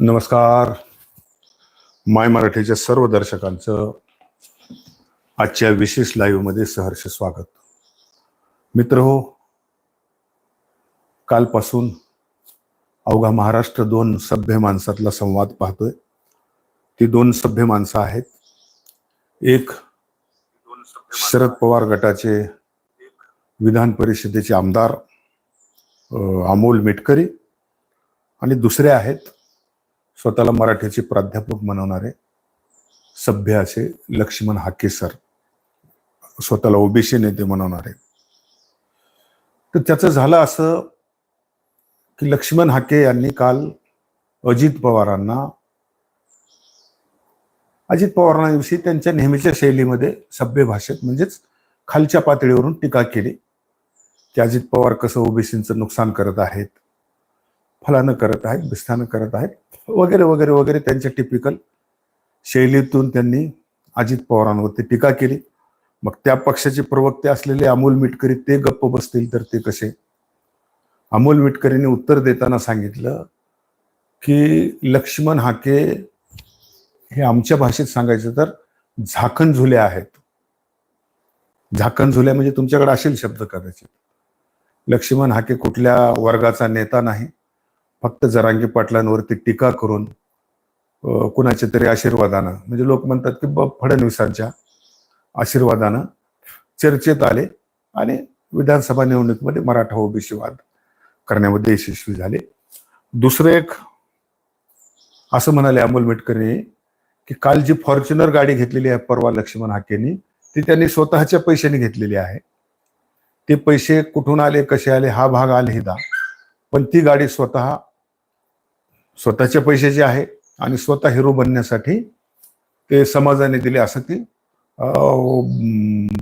नमस्कार. माय मराठीच्या सर्व दर्शकांचं आजच्या विशेष लाईव्हमध्ये सहर्ष स्वागत. मित्र हो कालपासून अवघा महाराष्ट्र दोन सभ्य माणसातला संवाद पाहतोय. ती दोन सभ्य माणसं आहेत. एक शरद पवार गटाचे विधान परिषदेचे आमदार अमोल मिटकरी आणि दुसरे आहेत स्वतःला मराठीचे प्राध्यापक म्हणवणारे सभ्य असे लक्ष्मण हाके सर स्वतःला ओबीसी नेते म्हणवणारे तर त्याचं झालं असं की लक्ष्मण हाके यांनी काल अजित पवारांना अजित पवारांविषयी त्यांच्या नेहमीच्या शैलीमध्ये सभ्य भाषेत म्हणजेच खालच्या पातळीवरून टीका केली की अजित पवार कसं ओबीसीचं नुकसान करत आहेत फलानं करत आहेत बिस्थानं करत आहेत. वगैरे वगैरे वगैरे त्यांच्या टिपिकल शैलीतून त्यांनी अजित पवारांवरती टीका केली. मग त्या पक्षाचे प्रवक्ते असलेले अमोल मिटकरी ते गप्प बसतील तर ते कसे? अमोल मिटकरीने उत्तर देताना सांगितलं की लक्ष्मण हाके हे आमच्या भाषेत सांगायचं तर झाकण झुल्या आहेत. झाकण झुल्या म्हणजे तुमच्याकडे असेल शब्द कदाचित. लक्ष्मण हाके कुठल्या वर्गाचा नेता नाही. फक्त जरांगी पाटलांवरती टीका करून कुणाच्या तरी आशीर्वादानं म्हणजे लोक म्हणतात की फडणवीसांच्या आशीर्वादानं चर्चेत आले आणि विधानसभा निवडणुकीमध्ये मराठा ओबीसी वाद करण्यामध्ये यशस्वी झाले. दुसरं एक असं म्हणाले अमोल मिटकरी की काल जी फॉर्च्युनर गाडी घेतलेली आहे परवा लक्ष्मण हाकेनी ती त्यांनी स्वतःच्या पैशाने घेतलेली आहे. ते पैसे कुठून आले कसे आले हा भाग आले हिदा पण ती गाडी स्वतः स्वतःच्या पैशाची आहे आणि स्वतः हिरो बनण्यासाठी ते समाजाने दिले असं ती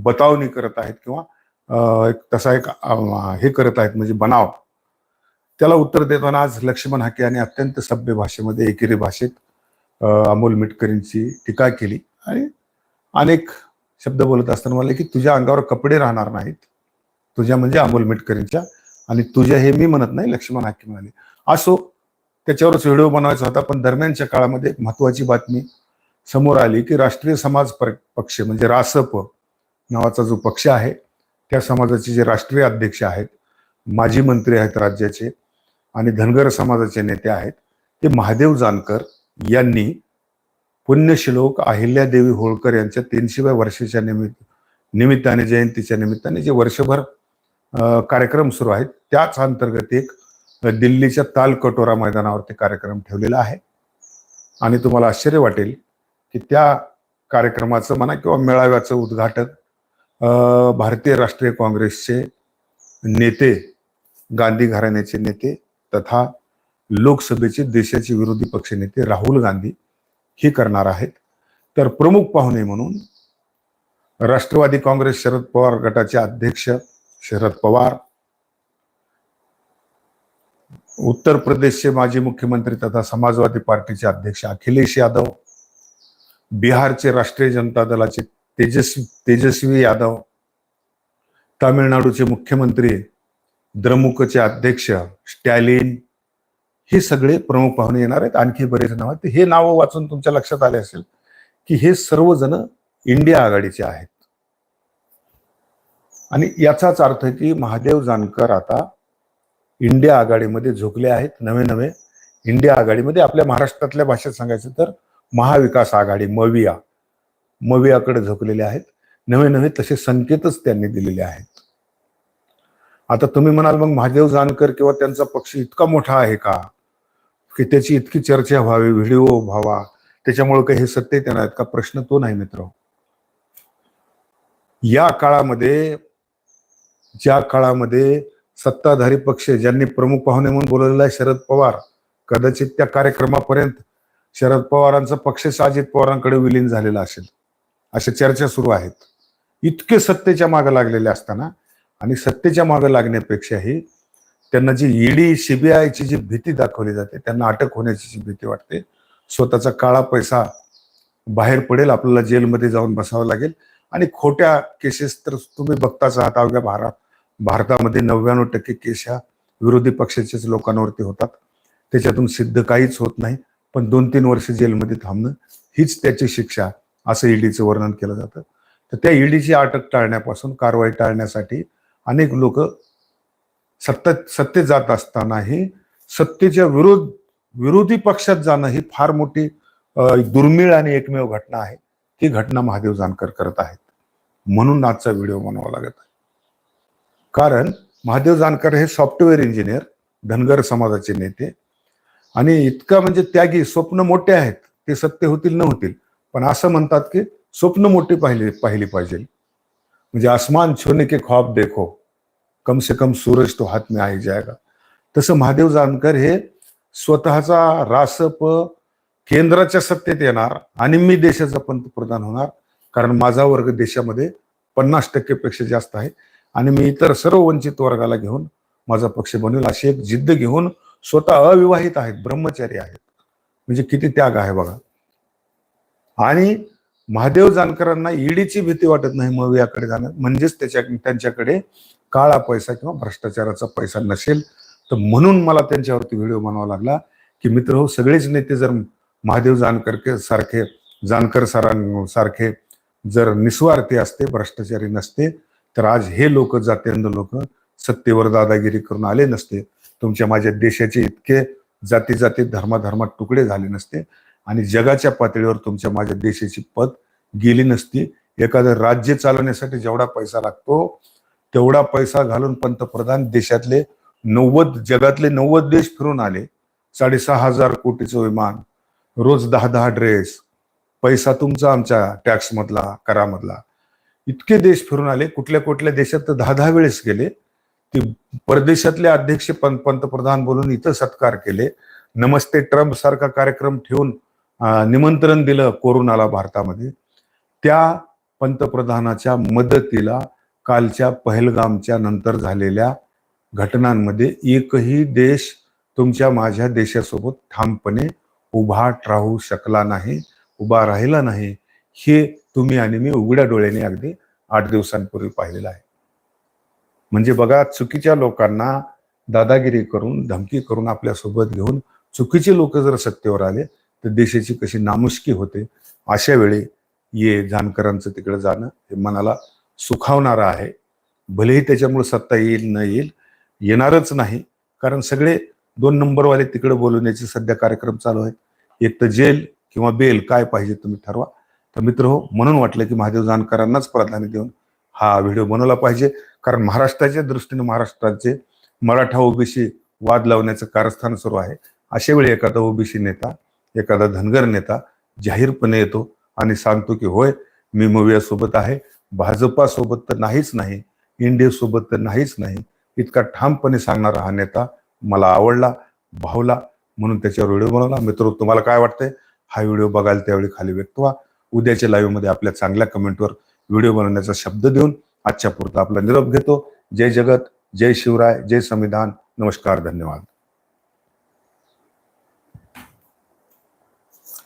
बतावणी करत आहेत किंवा एक तसा एक हे करत आहेत म्हणजे बनाव. त्याला उत्तर देताना आज लक्ष्मण हाके यांनी अत्यंत सभ्य भाषेमध्ये एकेरी भाषेत अमोल मिटकरींची टीका केली आणि अनेक शब्द बोलत असताना म्हणले की तुझ्या अंगावर कपडे राहणार नाहीत. तुझ्या म्हणजे अमोल मिटकरींच्या आणि तुझ्या हे मी म्हणत नाही लक्ष्मण हाके म्हणाले. असो त्याच्यावरच व्हिडिओ बनवायचा होता पण दरम्यानच्या काळामध्ये एक महत्वाची बातमी समोर आली की राष्ट्रीय समाज पक्ष म्हणजे रासप नावाचा जो पक्ष आहे त्या समाजाचे जे राष्ट्रीय अध्यक्ष आहेत माजी मंत्री आहेत राज्याचे आणि धनगर समाजाचे नेते आहेत ते महादेव जानकर यांनी पुण्यश्लोक अहिल्यादेवी होळकर यांच्या तीनशेव्या वर्षाच्या निमित्त निमित्ताने जयंतीच्या निमित्ताने जे वर्षभर कार्यक्रम सुरू आहेत त्याच अंतर्गत एक दिल्लीच्या तालकटोरा मैदानावरती कार्यक्रम ठेवलेला आहे. आणि तुम्हाला आश्चर्य वाटेल की त्या कार्यक्रमाचं म्हणा किंवा मेळाव्याचं उद्घाटन भारतीय राष्ट्रीय काँग्रेसचे नेते गांधी घराण्याचे नेते तथा लोकसभेचे देशाचे विरोधी पक्ष नेते राहुल गांधी हे करणार आहेत. तर प्रमुख पाहुणे म्हणून राष्ट्रवादी काँग्रेस शरद पवार गटाचे अध्यक्ष शरद पवार उत्तर प्रदेशचे माजी मुख्यमंत्री तथा समाजवादी पार्टीचे अध्यक्ष अखिलेश यादव बिहारचे राष्ट्रीय जनता दलाचे तेजस्वी तेजस्वी यादव तामिळनाडूचे मुख्यमंत्री द्रमुकचे अध्यक्ष स्टॅलिन हे सगळे प्रमुख पाहुणे येणार आहेत. आणखी बरेच नाव आहेत. हे नावं वाचून तुमच्या लक्षात आले असेल की हे सर्वजण इंडिया आघाडीचे आहेत. आणि याचाच अर्थ की महादेव जानकर आता इंडिया आघाडीमध्ये झोकले आहेत नवे नवे. इंडिया आघाडीमध्ये आपल्या महाराष्ट्रातल्या भाषेत सांगायचं तर महाविकास आघाडी मविया. मवियाकडे झोकलेले आहेत. नवे नवे तसे संकेतच त्यांनी दिलेले आहेत. आता तुम्ही म्हणाल मग महादेव जानकर किंवा त्यांचा पक्ष इतका मोठा आहे का? की त्याची इतकी चर्चा व्हावी व्हिडिओ व्हावा त्याच्यामुळे काही हे सत्य त्यांना आहेत का प्रश्न तो नाही मित्र. या काळामध्ये ज्या काळामध्ये सत्ताधारी पक्ष ज्यांनी प्रमुख पाहुणे म्हणून बोलवलेला आहे शरद पवार. कदाचित त्या कार्यक्रमापर्यंत शरद पवारांचा पक्षच अजित पवारांकडे विलीन झालेला असेल. अशा चर्चा सुरू आहेत. इतके सत्तेच्या मागे लागलेले असताना आणि सत्तेच्या मागे लागण्यापेक्षाही त्यांना जी ईडी सीबीआयची जी भीती दाखवली जाते त्यांना अटक होण्याची जी भीती वाटते स्वतःचा काळा पैसा बाहेर पडेल आपल्याला जेलमध्ये जाऊन बसावं लागेल. आणि खोट्या केसेस तर तुम्ही बघताच आहात अवघ्या भारत भारतामध्ये नव्याण्णव टक्के केस ह्या विरोधी पक्षाच्याच लोकांवरती होतात. त्याच्यातून सिद्ध काहीच होत नाही. पण दोन तीन वर्ष जेलमध्ये थांबणं हीच त्याची शिक्षा असं ईडीचं वर्णन केलं जातं. तर त्या ईडीची अटक टाळण्यापासून कारवाई टाळण्यासाठी अनेक लोक सत्तेत सत्तेत जात असतानाही सत्तेच्या विरोध विरोधी पक्षात जाणं ही फार मोठी दुर्मिळ आणि एकमेव घटना आहे. ती घटना महादेव जानकर करत आहेत. म्हणून आजचा व्हिडिओ बनवावा लागत आहे. कारण महादेव जानकर हे सॉफ्टवेअर इंजिनियर धनगर समाजाचे नेते. आणि इतका म्हणजे त्यागी स्वप्न मोठे आहेत ते सत्य होतील न होतील पण असं म्हणतात की स्वप्न मोठी पाहिली पाहिली पाहिजे. म्हणजे आसमान छोने के ख्वाब देखो कम से कम सूरज तो हात में आई जायगा तसं महादेव जानकर हे स्वतःचा रासप केंद्राच्या सत्तेत येणार आणि मी देशाचा पंतप्रधान होणार कारण माझा वर्ग देशामध्ये पन्नास टक्केपेक्षा जास्त आहे. आणि मी इतर सर्व वंचित वर्गाला घेऊन माझा पक्ष बनवेल अशी एक जिद्द घेऊन स्वतः अविवाहित आहेत ब्रह्मचारी आहेत. म्हणजे किती त्याग आहे बघा. आणि महादेव जानकरांना ईडीची भीती वाटत नाही मग याकडे जाणं. म्हणजेच त्याच्या त्यांच्याकडे काळा पैसा किंवा भ्रष्टाचाराचा पैसा नसेल. तर म्हणून मला त्यांच्यावरती व्हिडिओ बनवावा लागला की मित्र हो सगळेच नेते जर महादेव जानकर सारखे जानकर सरां सारखे जर निस्वार्थी असते भ्रष्टाचारी नसते तर आज हे लोक जातींद लोक सत्तेवर दादागिरी करून आले नसते. तुमच्या माझ्या देशाचे इतके जाती जाती धर्माधर्मात तुकडे झाले नसते. आणि जगाच्या पातळीवर तुमच्या माझ्या देशाची पद गेली नसती. एखादं राज्य चालवण्यासाठी जेवढा पैसा लागतो तेवढा पैसा घालून पंतप्रधान देशातले नव्वद जगातले नव्वद देश फिरून आले. साडेसहा हजार कोटीचं विमान रोज दहा दहा ड्रेस पैसा तुमचा आमच्या टॅक्स मधला करामधला. इतके देश फिरून आले कुठल्या कुठल्या देशात तर दहा दहा वेळेस गेले. ते परदेशातले अध्यक्ष पंतप्रधान बोलून इथं सत्कार केले. नमस्ते ट्रम्प सारखा कार्यक्रम ठेवून निमंत्रण दिलं कोरोनाला भारतामध्ये. त्या पंतप्रधानाच्या मदतीला कालच्या पहलगामच्या नंतर झालेल्या घटनांमध्ये एकही देश तुमच्या माझ्या देशासोबत ठामपणे उभा राहू शकला नाही उभा राहिला नाही. हे तुम्ही आणि मी उघड्या डोळ्याने अगदी आठ दिवसांपूर्वी पाहिलेलं आहे. म्हणजे बघा चुकीच्या लोकांना दादागिरी करून धमकी करून आपल्यासोबत घेऊन चुकीचे लोक जर सत्तेवर आले तर देशाची कशी नामुष्की होते अशा वेळी ये जानकरांचं तिकडे जाणं हे मनाला सुखावणारं आहे. भलेही त्याच्यामुळे सत्ता येईल न येईल येणारच नाही. कारण सगळे दोन नंबरवाले तिकडे बोलवण्याचे सध्या कार्यक्रम चालू आहेत. एक तर जेल किंवा बेल काय पाहिजे तुम्ही ठरवा. तर मित्र हो म्हणून वाटलं की महादेव जानकरांनाच प्राधान्य देऊन हा व्हिडिओ बनवला पाहिजे. कारण महाराष्ट्राच्या दृष्टीने महाराष्ट्राचे मराठा ओबीसी वाद लावण्याचं कारस्थान सुरू आहे. अशा वेळी एखादा ओबीसी नेता एखादा धनगर नेता जाहीरपणे येतो आणि सांगतो की होय मी मविया सोबत आहे. भाजपा सोबत तर नाहीच नाही. इंडिया सोबत तर नाहीच नाही. इतका ठामपणे सांगणारा हा नेता मला आवडला भावला. म्हणून त्याच्यावर व्हिडिओ बनवला. मित्र हो, तुम्हाला काय वाटतंय? हा व्हिडिओ बघाल त्यावेळी खाली व्यक्त व्हा. उद्याच्या लाईव्हमध्ये आपल्या चांगल्या कमेंटवर व्हिडिओ बनवण्याचा शब्द देऊन आजच्या पुरता आपला निरोप घेतो. जय जगत जय शिवराय जय संविधान. नमस्कार धन्यवाद.